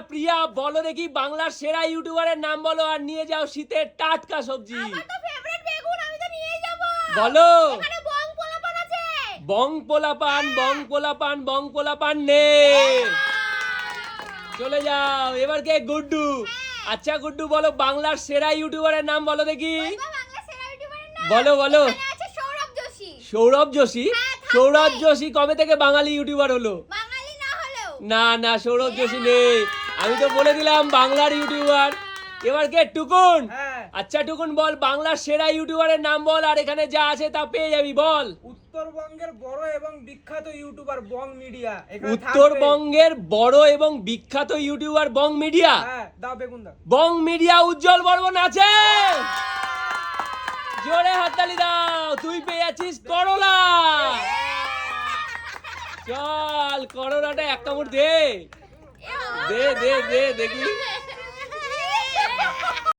প্রিয়া বলো দেখি বাংলার সেরা ইউটিউবারের নাম বলো আর নিয়ে যাও শীতের টাটকা সবজি। বলো। বং পোলাপান আছে। বং পোলাপান বং পোলাপান বং পোলাপান নে। চলে যাও এবার কে? গুড্ডু। আচ্ছা গুড্ডু বলো বাংলার সেরা ইউটিউবারের নাম বলো দেখি। বাংলা বলো। সৌরভ যোশী। সৌরভ যোশী? হ্যাঁ, কবে থেকে বাঙালি ইউটিউবার হলো? না না না সৌরভ যোশী নেই। আমি তো বলে দিলাম বাংলার ইউটিউবার। এবার কে? টুকুন। হ্যাঁ। আচ্ছা টুকুন বল বাংলার সেরা ইউটিউবারের নাম বল আর এখানে যা আছে তা পেয়ে যাবি বল। উত্তরবঙ্গের বড় এবং বিখ্যাত ইউটিউবার বং মিডিয়া। উত্তরবঙ্গের বড় এবং বিখ্যাত ইউটিউবার বং মিডিয়া। হ্যাঁ দাও বেগুন দাও। বং মিডিয়া উজ্জ্বল বর্মন আছে। জোরে হাততালি দাও তুই পেয়ে যাচ্ছিস করলা। চল করলাটা এক কামড় দে। দে দে দে দেখি।